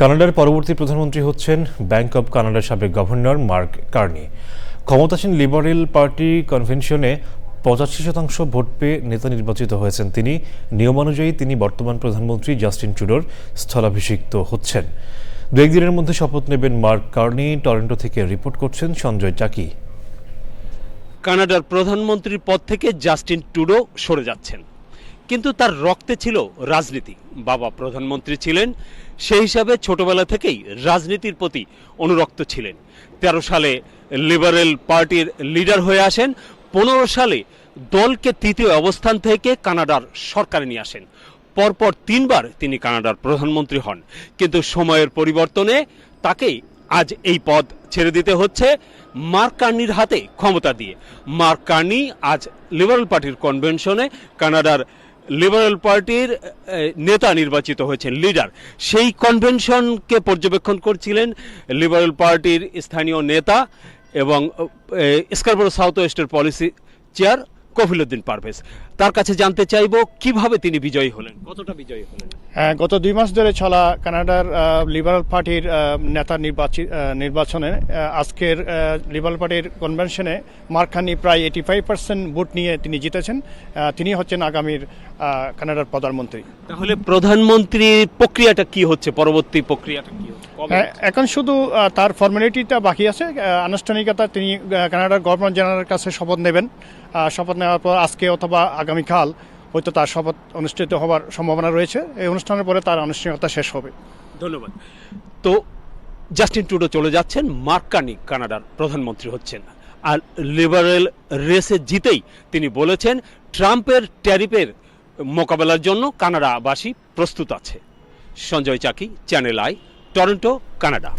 কানাডার পরবর্তী প্রধানমন্ত্রী হচ্ছেন ব্যাংক অব কানাডার সাবেক গভর্নর মার্ক কার্নি। ক্ষমতাসীন লিবারেল পার্টি কনভেনশনে পঁচাশি শতাংশ ভোট পেয়ে নেতা নির্বাচিত হয়েছেন তিনি। নিয়মানুযায়ী তিনি বর্তমান প্রধানমন্ত্রী জাস্টিন ট্রুডোর স্থলাভিষিক্ত হচ্ছেন। দু একদিনের মধ্যে শপথ নেবেন মার্ক কার্নি। টরন্টো থেকে রিপোর্ট করছেন সঞ্জয় চাকি। কানাডার প্রধানমন্ত্রীর পদ থেকে জাস্টিন টুডো সরে যাচ্ছেন। কিন্তু তার রক্তে ছিল রাজনীতি। বাবা প্রধানমন্ত্রী ছিলেন, সেই হিসাবে ছোটবেলা থেকেই রাজনীতির প্রতি অনুরক্ত ছিলেন। তেরো সালে লিবারেল পার্টির লিডার হয়ে আসেন, পনেরো সালে দলকে তৃতীয় অবস্থান থেকে কানাডার সরকারে নিয়ে আসেন। পরপর তিনবার তিনি কানাডার প্রধানমন্ত্রী হন। কিন্তু সময়ের পরিবর্তনে তাকে আজ এই পদ ছেড়ে দিতে হচ্ছে মার্ক কার্নির হাতে ক্ষমতা দিয়ে। মার্ক কার্নি আজ লিবারেল পার্টির কনভেনশনে কানাডার লিবারেল পার্টির নেতা নির্বাচিত হয়েছেন, লিডার। সেই কনভেনশনকে পর্যবেক্ষণ করছিলেন লিবারেল পার্টির স্থানীয় নেতা এবং স্কারবোরো সাউথ ওয়েস্টের পলিসি চেয়ার কফিলুদ্দিন পারভেজ। তার কাছে জানতে চাইব কীভাবে তিনি বিজয়ী হলেন? কতটা বিজয়ী হলেন? হ্যাঁ, গত দুই মাস ধরে চলা কানাডার লিবারেল পার্টির নেতা নির্বাচিত নির্বাচনে আজকের লিবারেল পার্টির কনভেনশনে মার্কানি প্রায় এইটি ফাইভ পার্সেন্ট ভোট নিয়ে তিনি জিতেছেন। তিনি হচ্ছেন আগামীর কানাডার প্রধানমন্ত্রী। তাহলে প্রধানমন্ত্রীর প্রক্রিয়াটা কি হচ্ছে? পরবর্তী প্রক্রিয়াটা হ্যাঁ? এখন শুধু তার ফর্মালিটিটা বাকি আছে। আনুষ্ঠানিকতা তিনি কানাডার গভর্নর জেনারেলের কাছে শপথ নেবেন। শপথ নেওয়ার পর আজকে অথবা আগামীকাল হয়তো তার শপথ অনুষ্ঠিত হওয়ার সম্ভাবনা রয়েছে। এই অনুষ্ঠানের পরে তার আনুষ্ঠানিকতা শেষ হবে। ধন্যবাদ। তো জাস্টিন টুডো চলে যাচ্ছেন। মার্ক কার্নি কানাডার প্রধানমন্ত্রী হচ্ছেন। আর লিবারেল রেসে জিতেই তিনি বলেছেন ট্রাম্পের ট্যারিফের মোকাবেলার জন্য কানাডাবাসী প্রস্তুত আছে। Sanjay Chaki channel I. Toronto Canada.